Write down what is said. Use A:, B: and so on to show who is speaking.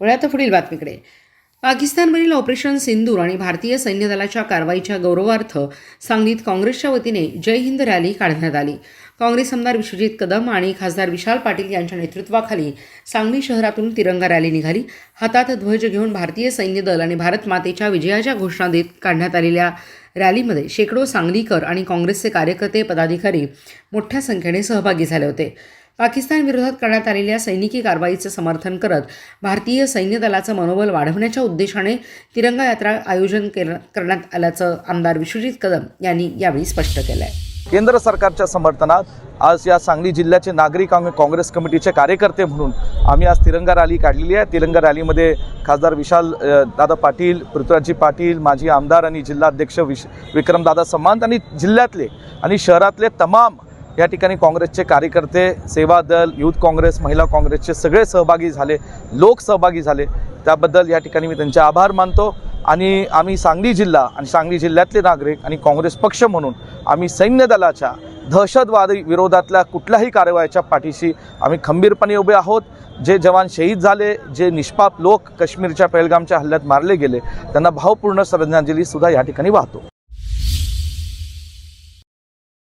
A: वळ्यात पुढील बातमीकडे. पाकिस्तानवरील ऑपरेशन सिंदूर आणि भारतीय सैन्य दलाच्या कारवाईच्या गौरवार्थ सांगलीत काँग्रेसच्या वतीने जय हिंद रॅली काढण्यात आली. काँग्रेस आमदार विश्वजित कदम आणि खासदार विशाल पाटील यांच्या नेतृत्वाखाली सांगली शहरातून तिरंगा रॅली निघाली. हातात ध्वज घेऊन भारतीय सैन्य दल आणि भारत मातेच्या विजयाच्या घोषणा देत काढण्यात आलेल्या रॅलीमध्ये शेकडो सांगलीकर आणि काँग्रेसचे कार्यकर्ते पदाधिकारी मोठ्या संख्येने सहभागी झाले होते. पाकिस्तान विरोधात करण्यात आलेल्या सैनिकी कारवाईचं समर्थन करत भारतीय सैन्य दलाचं मनोबल वाढवण्याच्या उद्देशाने तिरंगा यात्रा आयोजन करण्यात आल्याचं आमदार विश्वजित कदम यांनी यावेळी स्पष्ट केलं आहे
B: केंद्र सरकारच्या समर्थनात आज या सांगली जिल्ह्याचे नागरिक आम्ही काँग्रेस कमिटीचे कार्यकर्ते म्हणून आम्ही आज तिरंगा रॅली काढलेली आहे. तिरंगा रॅलीमध्ये खासदार विशाल दादा पाटील पृथ्वीराजी पाटील माजी आमदार आणि जिल्हाध्यक्ष विश विक्रमदादा समांत आणि जिल्ह्यातले आणि शहरातले तमाम या ठिकाणी काँग्रेसचे कार्यकर्ते सेवा दल युथ काँग्रेस महिला काँग्रेसचे सगळे सहभागी झाले लोक सहभागी झाले. त्याबद्दल या ठिकाणी मी त्यांचे आभार मानतो. आणि आम्ही सांगली जिल्हा आणि सांगली जिल्ह्यातले नागरिक आणि काँग्रेस पक्ष म्हणून आम्ही सैन्य दलाच्या दहशतवादी विरोधातल्या कुठल्याही कारवायाच्या पाठीशी आम्ही खंबीरपणे उभे आहोत. जे जवान शहीद झाले जे निष्पाप लोक काश्मीरच्या पहलगामच्या हल्ल्यात मारले गेले त्यांना भावपूर्ण श्रद्धांजलीसुद्धा या ठिकाणी वाहतो.